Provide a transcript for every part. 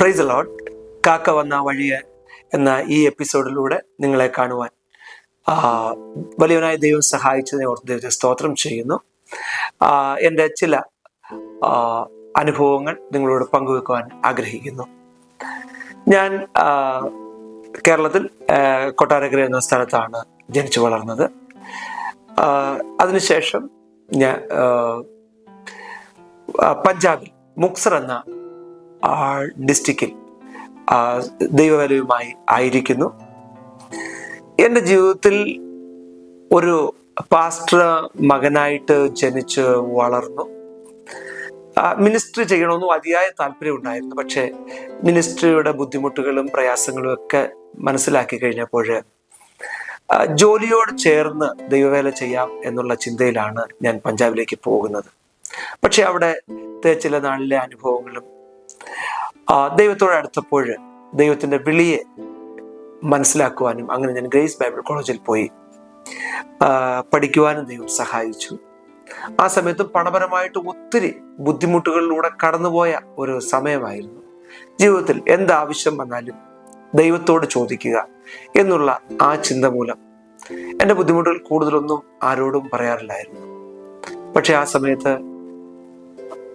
Price allot കാക്ക വന്ന വഴിയെ എന്ന ഈ എപ്പിസോഡിലൂടെ നിങ്ങളെ കാണുവാൻ വലിയവനായ ദൈവം സഹായിച്ചതിനെ ഓർത്ത് ദൈവത്തെ സ്തോത്രം ചെയ്യുന്നു. എന്റെ ചില അനുഭവങ്ങൾ നിങ്ങളോട് പങ്കുവെക്കുവാൻ ആഗ്രഹിക്കുന്നു. ഞാൻ കേരളത്തിൽ കൊട്ടാരക്കര എന്ന സ്ഥലത്താണ് ജനിച്ചു വളർന്നത്. അതിനുശേഷം ഞാൻ പഞ്ചാബിൽ മുക്സർ എന്ന ഡിസ്ട്രിക്റ്റിൽ ആ, ദൈവവലയുമായി ആയിരിക്കുന്നു. എന്റെ ജീവിതത്തിൽ ഒരു പാസ്റ്റർ മകനായിട്ട് ജനിച്ച് വളർന്നു. മിനിസ്ട്രി ചെയ്യണമെന്നും അതിയായ താല്പര്യം ഉണ്ടായിരുന്നു. പക്ഷേ മിനിസ്ട്രിയുടെ ബുദ്ധിമുട്ടുകളും പ്രയാസങ്ങളും ഒക്കെ മനസ്സിലാക്കി കഴിഞ്ഞപ്പോൾ ജോലിയോട് ചേർന്ന് ദൈവവേല ചെയ്യാം എന്നുള്ള ചിന്തയിലാണ് ഞാൻ പഞ്ചാബിലേക്ക് പോകുന്നത്. പക്ഷെ അവിടെ ചില നാളിലെ അനുഭവങ്ങളും ആ, ദൈവത്തോട് അടുത്തപ്പോൾ ദൈവത്തിന്റെ വിളിയെ മനസ്സിലാക്കുവാനും അങ്ങനെ ഞാൻ ഗ്രേസ് ബൈബിൾ കോളേജിൽ പോയി പഠിക്കുവാനും ദൈവം സഹായിച്ചു. ആ സമയത്തും പണപരമായിട്ട് ഒത്തിരി ബുദ്ധിമുട്ടുകളിലൂടെ കടന്നുപോയ ഒരു സമയമായിരുന്നു. ജീവിതത്തിൽ എന്താവശ്യം വന്നാലും ദൈവത്തോട് ചോദിക്കുക എന്നുള്ള ആ ചിന്ത മൂലം എന്റെ ബുദ്ധിമുട്ടുകൾ കൂടുതലൊന്നും ആരോടും പറയാറില്ലായിരുന്നു. പക്ഷെ ആ സമയത്ത്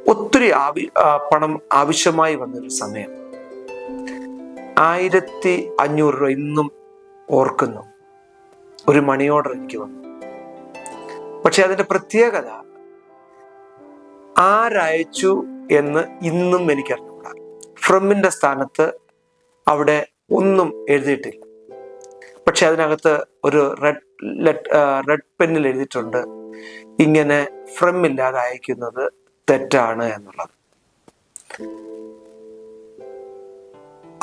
ഒത്തിരി ആവി പണം ആവശ്യമായി വന്നൊരു സമയം. ആയിരത്തി അഞ്ഞൂറ് രൂപ ഇന്നും ഓർക്കുന്നു. ഒരു മണി ഓർഡർ എനിക്ക് വന്നു. പക്ഷെ അതിന്റെ പ്രത്യേകത ആരയച്ചു എന്ന് ഇന്നും എനിക്ക് അറിഞ്ഞുകൂട ഫ്രമിന്റെ സ്ഥാനത്ത് അവിടെ ഒന്നും എഴുതിയിട്ടില്ല. പക്ഷെ അതിനകത്ത് ഒരു റെഡ് ലെറ്റ് റെഡ് പെന്നിൽ എഴുതിയിട്ടുണ്ട്. ഇങ്ങനെ ഫ്രം ഇല്ലാതെ അയക്കുന്നത് തെറ്റാണ് എന്നുള്ളത്.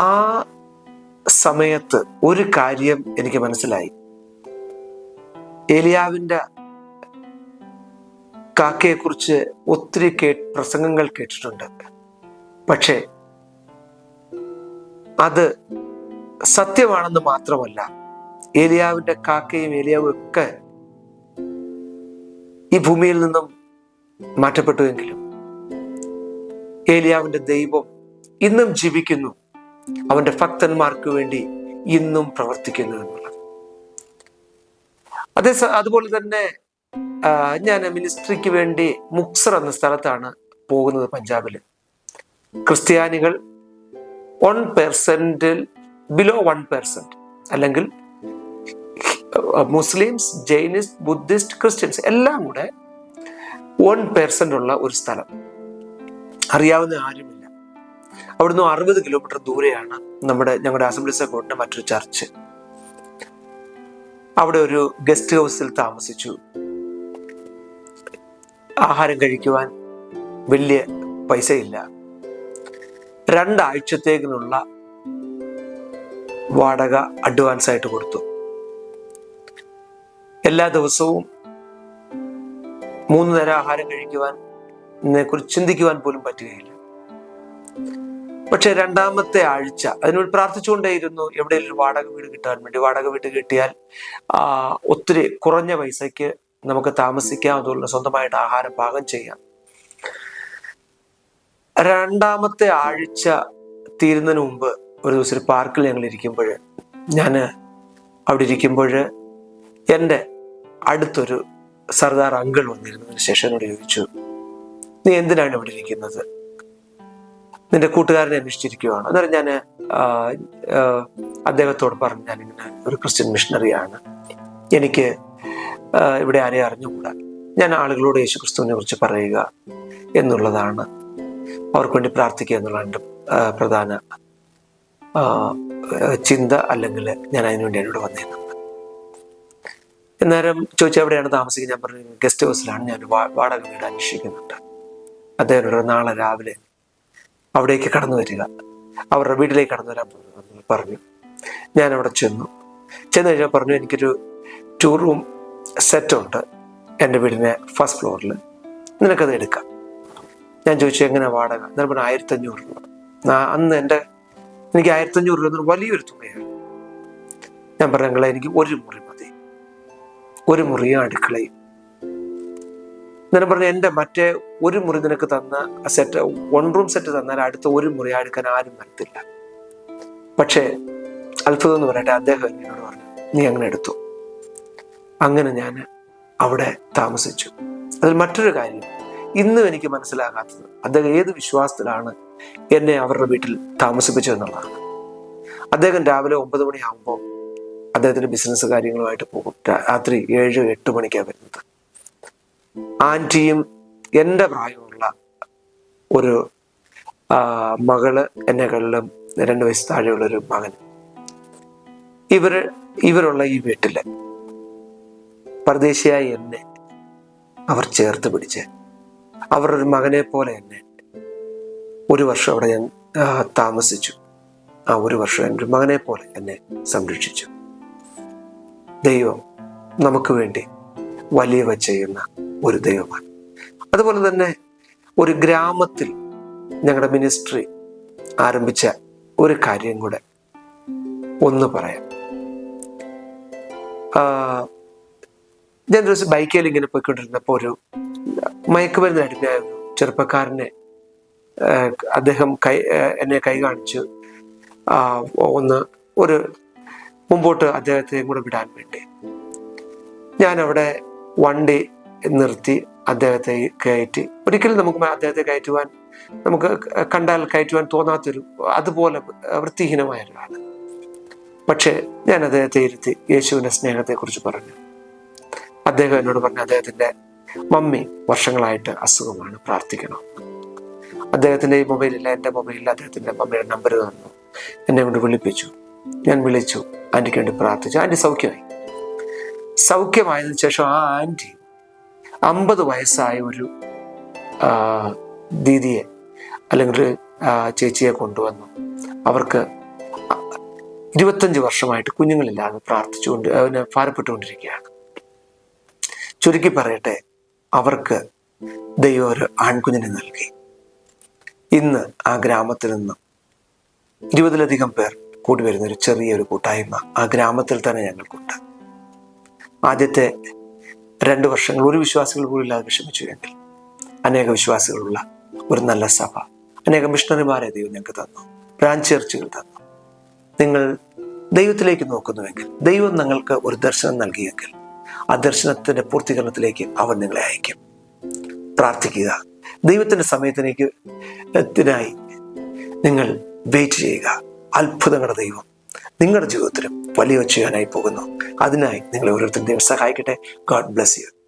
ആ സമയത്ത് ഒരു കാര്യം എനിക്ക് മനസ്സിലായി. ഏലിയാവിന്റെ കാക്കയെ കുറിച്ച് ഒത്തിരി കേ പ്രസംഗങ്ങൾ കേട്ടിട്ടുണ്ട്. പക്ഷേ അത് സത്യമാണെന്ന് മാത്രമല്ല ഏലിയാവിന്റെ കാക്കയും ഏലിയാവും ഒക്കെ ഈ ഭൂമിയിൽ നിന്നും മാറ്റപ്പെട്ടുവെങ്കിലും ഏലിയാവിന്റെ ദൈവം ഇന്നും ജീവിക്കുന്നു. അവന്റെ ഭക്തന്മാർക്ക് വേണ്ടി ഇന്നും പ്രവർത്തിക്കുന്നു എന്നുള്ളത്. അതേ അതുപോലെ തന്നെ ഞാൻ മിനിസ്ട്രിക്ക് വേണ്ടി മുക്സർ എന്ന സ്ഥലത്താണ് പോകുന്നത് പഞ്ചാബിൽ ക്രിസ്ത്യാനികൾ വൺ പെർസെന്റിൽ ബിലോ വൺ പെർസെന്റ് അല്ലെങ്കിൽ മുസ്ലിംസ് ജൈനിസ്റ്റ് ബുദ്ധിസ്റ്റ് ക്രിസ്ത്യൻസ് എല്ലാം കൂടെ വൺ പെർസെന്റ് ഉള്ള ഒരു സ്ഥലം. അറിയാവുന്ന ആരുമില്ല. അവിടുന്ന് അറുപത് കിലോമീറ്റർ ദൂരെയാണ് നമ്മുടെ ഞങ്ങളുടെ അസംബ്ലീസ് കോട്ടിന്റെ മറ്റൊരു ചർച്ച് അവിടെ ഒരു ഗസ്റ്റ് ഹൗസിൽ താമസിച്ചു. ആഹാരം കഴിക്കുവാൻ വലിയ പൈസയില്ല. രണ്ടാഴ്ചത്തേക്കിനുള്ള വാടക അഡ്വാൻസ് ആയിട്ട് കൊടുത്തു. എല്ലാ ദിവസവും മൂന്ന് നേരം ആഹാരം കഴിക്കുവാൻ കുറിച്ച് ചിന്തിക്കുവാൻ പോലും പറ്റുകയില്ല. പക്ഷെ രണ്ടാമത്തെ ആഴ്ച അതിനോട് പ്രാർത്ഥിച്ചുകൊണ്ടേയിരുന്നു എവിടെയെങ്കിലും വാടക വീട് കിട്ടാൻ വേണ്ടി. വാടക വീട് കിട്ടിയാൽ ഒത്തിരി കുറഞ്ഞ പൈസയ്ക്ക് നമുക്ക് താമസിക്കാം അതുപോലെ സ്വന്തമായിട്ട് ആഹാരം പാകം ചെയ്യാം. രണ്ടാമത്തെ ആഴ്ച തീരുന്നതിന് മുമ്പ് ഒരു ദിവസം ഒരു പാർക്കിൽ ഞങ്ങൾ ഇരിക്കുമ്പോൾ ഞാൻ അവിടെ ഇരിക്കുമ്പോൾ എന്റെ അടുത്തൊരു സർദാർ അങ്കിൾ വന്നിരുന്നതിന് ശേഷം എന്നോട് ചോദിച്ചു നീ എന്തിനാണ് ഇവിടെ ഇരിക്കുന്നത്? നിന്റെ കൂട്ടുകാരനെ അന്വേഷിച്ചിരിക്കുകയാണ് അന്നേരം ഞാൻ അദ്ദേഹത്തോട് പറഞ്ഞു ഞാനിങ്ങനെ ഒരു ക്രിസ്ത്യൻ മിഷണറിയാണ് എനിക്ക് ഇവിടെ ആരെയും അറിഞ്ഞുകൂടാ? ഞാൻ ആളുകളോട് യേശു ക്രിസ്തുവിനെ കുറിച്ച് പറയുക എന്നുള്ളതാണ്. അവർക്ക് വേണ്ടി പ്രാർത്ഥിക്കുക എന്നുള്ളതാണ് എന്റെ പ്രധാന ചിന്ത അല്ലെങ്കിൽ ഞാൻ അതിനുവേണ്ടി എന്നോട് വന്നിരുന്നത്. അന്നേരം ചോദിച്ചു എവിടെയാണ് താമസിക്കുന്നത്? ഞാൻ പറഞ്ഞു ഗസ്റ്റ് ഹൗസിലാണ്. ഞാൻ വാടക വീട് അന്വേഷിക്കുന്നുണ്ട്. അദ്ദേഹം നാളെ രാവിലെ അവിടേക്ക് കടന്നു വരിക. അവരുടെ വീട്ടിലേക്ക് കടന്നു വരാൻ പറഞ്ഞു ഞാൻ അവിടെ ചെന്നു. ചെന്ന് കഴിഞ്ഞാൽ പറഞ്ഞു എനിക്കൊരു ടൂ റൂം സെറ്റ് ഉണ്ട് എന്റെ വീടിന്റെ ഫസ്റ്റ് ഫ്ലോറിൽ നിനക്കത് എടുക്കാം. ഞാൻ ചോദിച്ചു എങ്ങനെ വാടക? എന്നാൽ പറഞ്ഞു ആയിരത്തി അഞ്ഞൂറ് രൂപ അന്ന് എന്റെ എനിക്ക് ആയിരത്തി അഞ്ഞൂറ് രൂപ വലിയൊരു തുകയാണ്. ഞാൻ പറഞ്ഞു "അങ്കിളേ, എനിക്ക് ഒരു മുറി മതി. ഒരു മുറിയും അടുക്കളയും. ഞാൻ പറഞ്ഞു എന്റെ മറ്റേ ഒരു മുറി നിനക്ക് തന്ന സെറ്റ് വൺ റൂം സെറ്റ് തന്നാൽ അടുത്ത ഒരു മുറി അടുക്കാൻ ആരും വരത്തില്ല. പക്ഷേ അത്ഭുതം എന്ന് പറയട്ടെ അദ്ദേഹം എന്നോട് പറഞ്ഞു നീ അങ്ങനെ എടുത്തു. അങ്ങനെ ഞാൻ അവിടെ താമസിച്ചു. അതിൽ മറ്റൊരു കാര്യം ഇന്നും എനിക്ക് മനസ്സിലാകാത്തത് അദ്ദേഹം ഏത് വിശ്വാസത്തിലാണ് എന്നെ അവരുടെ വീട്ടിൽ താമസിപ്പിച്ചു എന്നുള്ളതാണ്. അദ്ദേഹം രാവിലെ ഒമ്പത് മണിയാകുമ്പോൾ അദ്ദേഹത്തിന്റെ ബിസിനസ് കാര്യങ്ങളുമായിട്ട് പോകും. രാത്രി ഏഴ് എട്ട് മണിക്കാണ് വരുന്നത്. ആന്റിയും എന്റെ പ്രായമുള്ള ഒരു മകൾ എന്നെക്കാളിലും രണ്ട് വയസ്സ് താഴെയുള്ള ഒരു മകൻ. ഇവർ ഇവരുള്ള ഈ വീട്ടിൽ പരദേശിയായി എന്നെ അവർ ചേർത്ത് പിടിച്ച് അവരൊരു മകനെ പോലെ എന്നെ ഒരു വർഷം അവിടെ ഞാൻ താമസിച്ചു. ആ ഒരു വർഷം എന്റെ മകനെ പോലെ എന്നെ സംരക്ഷിച്ചു. ദൈവം നമുക്ക് വേണ്ടി വലിയവ ചെയ്യുന്ന ഒരു ദൈവമാണ്. അതുപോലെ തന്നെ ഒരു ഗ്രാമത്തിൽ ഞങ്ങളുടെ മിനിസ്ട്രി ആരംഭിച്ച ഒരു കാര്യം കൂടെ ഒന്ന് പറയാം. ഞാൻ ദിവസം ബൈക്കിൽ ഇങ്ങനെ പോയിക്കൊണ്ടിരുന്നപ്പോൾ ഒരു മയക്കുമരുന്ന് അടിമയായ ഒരു ചെറുപ്പക്കാരനെ അദ്ദേഹം കൈ എന്നെ കൈ കാണിച്ചു ഒന്ന് ഒരു മുമ്പോട്ട് അദ്ദേഹത്തെയും കൂടെ വിടാൻ വേണ്ടി. ഞാൻ അവിടെ വണ്ടി നിർത്തി അദ്ദേഹത്തെ കയറ്റി. ഒരിക്കലും നമുക്ക് അദ്ദേഹത്തെ കയറ്റുവാൻ നമുക്ക് കണ്ടാൽ കയറ്റുവാൻ തോന്നാത്തൊരു അതുപോലെ വൃത്തിഹീനമായ ഒരാളാണ് പക്ഷേ ഞാൻ അദ്ദേഹത്തെ ഇരുത്തി യേശുവിന്റെ സ്നേഹത്തെക്കുറിച്ച് പറഞ്ഞു. അദ്ദേഹം എന്നോട് പറഞ്ഞു അദ്ദേഹത്തിന്റെ മമ്മി വർഷങ്ങളായിട്ട് അസുഖമാണ് പ്രാർത്ഥിക്കണം. അദ്ദേഹത്തിന്റെ ഈ മൊബൈലില്ല എന്റെ മൊബൈലിൽ അദ്ദേഹത്തിന്റെ മമ്മിയുടെ നമ്പർ തന്നു. എന്നെ കൊണ്ട് വിളിപ്പിച്ചു. ഞാൻ വിളിച്ചു. ആന്റിക്ക് വേണ്ടി പ്രാർത്ഥിച്ചു. ആന്റി സൗഖ്യമായി. സൗഖ്യമായതിനു ശേഷം ആ ആന്റി അമ്പത് വയസ്സായ ഒരു ദീദിയെ അല്ലെങ്കിൽ ചേച്ചിയെ കൊണ്ടുവന്നു. അവർക്ക് ഇരുപത്തഞ്ച് വർഷമായിട്ട് കുഞ്ഞുങ്ങളില്ലാതെ പ്രാർത്ഥിച്ചുകൊണ്ട് അതിനെ ഭാരപ്പെട്ടുകൊണ്ടിരിക്കുകയാണ്. ചുരുക്കി പറയട്ടെ അവർക്ക് ദൈവം ഒരു ആൺകുഞ്ഞിനെ നൽകി. ഇന്ന് ആ ഗ്രാമത്തിൽ നിന്ന് ഇരുപതിലധികം പേർ കൂടി വരുന്ന ഒരു ചെറിയൊരു കൂട്ടായ്മ ആ ഗ്രാമത്തിൽ തന്നെ ഞങ്ങൾക്കുണ്ട്. ആദ്യത്തെ രണ്ട് വർഷങ്ങൾ ഒരു വിശ്വാസികൾ പോലും ഇല്ലാതെ വിഷമിച്ചു എങ്കിൽ അനേക വിശ്വാസികളുള്ള ഒരു നല്ല സഭ. അനേക മിഷണറിമാരെ ദൈവം ഞങ്ങൾക്ക് തന്നു. ബ്രാഞ്ച് ചർച്ചുകൾ തന്നു. നിങ്ങൾ ദൈവത്തിലേക്ക് നോക്കുന്നുവെങ്കിൽ ദൈവം നിങ്ങൾക്ക് ഒരു ദർശനം നൽകിയെങ്കിൽ ആ ദർശനത്തിന്റെ പൂർത്തീകരണത്തിലേക്ക് അവൻ നിങ്ങളെ അയക്കും പ്രാർത്ഥിക്കുക. ദൈവത്തിന്റെ സമയത്തിലേക്ക് ത്തിനായി നിങ്ങൾ വെയിറ്റ് ചെയ്യുക. അത്ഭുതങ്ങളുടെ ദൈവം. നിങ്ങളുടെ ജീവിതത്തിലും വലിയ ചെയ്യാനായി പോകുന്നു. അതിനായി നിങ്ങൾ ഓരോരുത്തരും ദൈവം സഹായിക്കട്ടെ. God bless you